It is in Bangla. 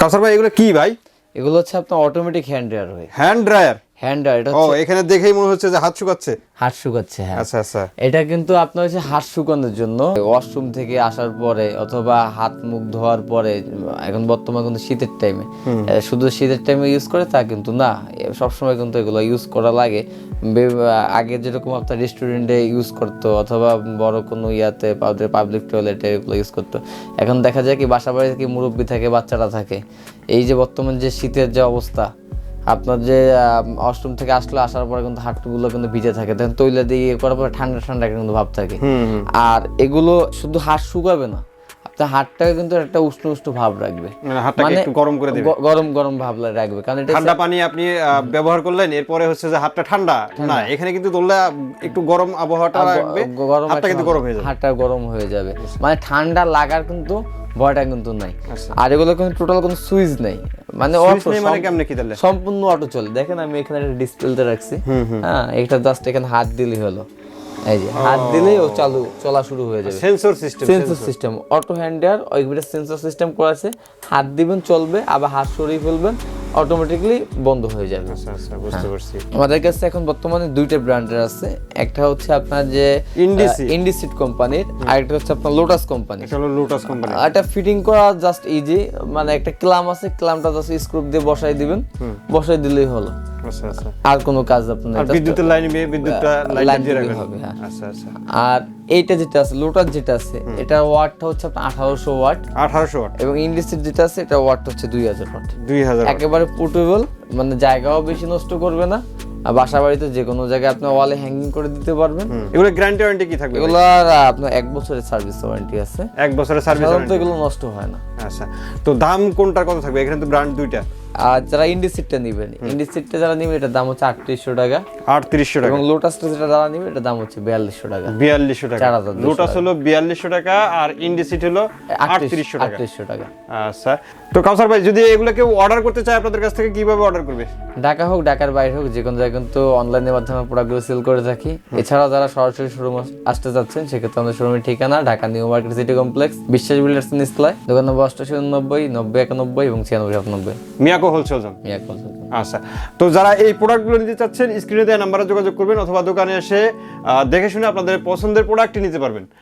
কাসার ভাই এগুলো কি ভাই? এগুলো হচ্ছে আপনার অটোমেটিক হ্যান্ড ড্রায়ার ভাই। হ্যান্ড ড্রায়ার হ্যান্ড ড্রায়ার এটা ও এখানে দেখেই মনে হচ্ছে যে হাত শুকাচ্ছে? হাত শুকাচ্ছে হ্যাঁ। আচ্ছা আচ্ছা। এটা কিন্তু আপনার হচ্ছে হাত শুকানোর জন্য। ওয়াশরুম থেকে আসার পরে অথবা হাত মুখ ধোয়ার পরে এখন বর্তমানে কিন্তু শীতের টাইমে শুধু শীতের টাইমে ইউজ করে তা কিন্তু না। সবসময় কিন্তু এগুলো ইউজ করা লাগে। আগে যেরকম আপনার রেস্টুরেন্টে ইউজ করতো অথবা বড় কোনো ইয়াতে পাবলিক টয়লেটে এগুলো ইউজ করতো। এখন দেখা যায় কি বাসা বাড়িতে কি মুরব্বী থাকে বাচ্চারা থাকে। এই যে বর্তমান যে শীতের যে অবস্থা আপনার যে অষ্টম থেকে আসলে আসার পরে কিন্তু হাটগুলো কিন্তু ভিজে থাকে। তখন তৈলা দিয়ে ইয়ে করার পরে ঠান্ডা ঠান্ডা কিন্তু ভাব থাকে। আর এগুলো শুধু হাট শুকাবে না হাটটাকে কিন্তু একটা উষ্ণ উষ্ণ ভাব রাখবে। মানে গরম করে দিবে। গরম গরম ভাব রাখবে। কারণ এটা ঠান্ডা পানি আপনি ব্যবহার করলেন এরপরে হচ্ছে যে হাতটা ঠান্ডা। না এখানে কিন্তু ধরলে একটু গরম আবহাওয়াটা রাখবে গরম হাতটা কিন্তু গরম হয়ে যাবে। হাতটা গরম হয়ে যাবে। মানে ঠান্ডা লাগার কিন্তু ভয়টা কিন্তু নাই। আচ্ছা। আর এগুলো কিন্তু টোটাল কোনো সুইচ নেই। মানে মানে কি তাহলে? সম্পূর্ণ অটো চলে। দেখেন আমি এখানে একটা ডিসপ্লেতে রাখছি। হ্যাঁ এটা জাস্ট এখানে হাত দিলেই হলো। এই যে হাত দিলেই ও চালু চলা শুরু হয়ে যাবে। Sensor system sensor system auto hander ওইগুলো সেন্সর সিস্টেম করা আছে। হাত দিবেন চলবে আবার হাত সরিয়ে ফেলবেন। অটোমেটিকলি বন্ধ হয়ে যাবে। আচ্ছা আচ্ছা বুঝতে পারছি। আমাদের কাছে এখন বর্তমানে দুইটা ব্র্যান্ডের আছে। একটা হচ্ছে আপনার যে ইন্ডিসি ইন্ডিসিট কোম্পানির আর একটা হচ্ছে আপনার লোটাস কোম্পানি এটা হলো লোটাস কোম্পানি এটা ফিটিং করা জাস্ট ইজি মানে একটা ক্লাম আছে ক্লামটা জাস্ট স্ক্রু দিয়ে বসাই দিবেন। বসাই দিলেই হলো। আর কোনো কাজ আপনার বিদ্যুতের লাইন বিদ্যুৎটা লাইন দিয়ে হবে, হ্যাঁ। আচ্ছা আচ্ছা। আর এইটা যেটা আছে যেটা আছে এটা ওয়াটটা হচ্ছে আপনার আঠারোশো ওয়াট। আঠারোশো ওয়াট। এবং যেটা আছে এটা ওয়াট হচ্ছে দুই হাজার ওয়াট। দুই হাজার একেবারে পোর্টেবল মানে জায়গাও বেশি নষ্ট করবে না। আর বাসা বাড়িতে যে কোনো জায়গায় আপনি ওয়ালে হ্যাঙ্গিং করে দিতে পারবেন। এগুলো গ্যারান্টি ওয়ারেন্টি কি থাকবে? এগুলো আপনার এক বছরের সার্ভিস ওয়ারেন্টি আছে। এক বছরের সার্ভিস সাধারণত এগুলো নষ্ট হয় না। আচ্ছা। তো দাম কোনটার কত থাকবে? এখানে তো ব্র্যান্ড দুইটা। আর যারা ইন্ডিসিটটা নেবেন ইন্ডিসিটটা যারা নেবেন এটার দাম হচ্ছে আটত্রিশশো টাকা। আটত্রিশশো টাকা। এবং লোটাসটা যেটা যারা নেবেন এটার দাম হচ্ছে বিয়াল্লিশশো টাকা। বিয়াল্লিশশো টাকা। চার হাজার লোটাস হলো বিয়াল্লিশশো টাকা আর ইন্ডিসিট হলো আটত্রিশশো টাকা। আটত্রিশশো টাকা। আচ্ছা। তো কাউসার ভাই যদি এগুলো কেউ অর্ডার করতে চায় আপনাদের কাছ থেকে কীভাবে অর্ডার করবে? ঢাকা হোক ঢাকার বাইরে হোক যে কোনো জায়গায় কিন্তু অনলাইনের মাধ্যমে প্রোডাক্টগুলো সেল করে থাকি। এছাড়াও যারা সরাসরি শোরুম আসতে যাচ্ছেন সেক্ষেত্রে আমাদের শোরুমের ঠিকানা Dhaka New Market City Complex Biswas builders নিচতলায়। দোকান নম্বর অষ্টাশি উননব্বই নব্বই একানব্বই এবং ছিয়ানব্বই সাতানব্বই। Miyako wholesale Jon Mia call আচ্ছা তো যারা এই প্রোডাক্টগুলো নিতে চাচ্ছেন স্ক্রিনে দেওয়া নাম্বারে যোগাযোগ করবেন অথবা দোকানে এসে দেখে শুনে আপনাদের পছন্দের প্রোডাক্টটি নিতে পারবেন।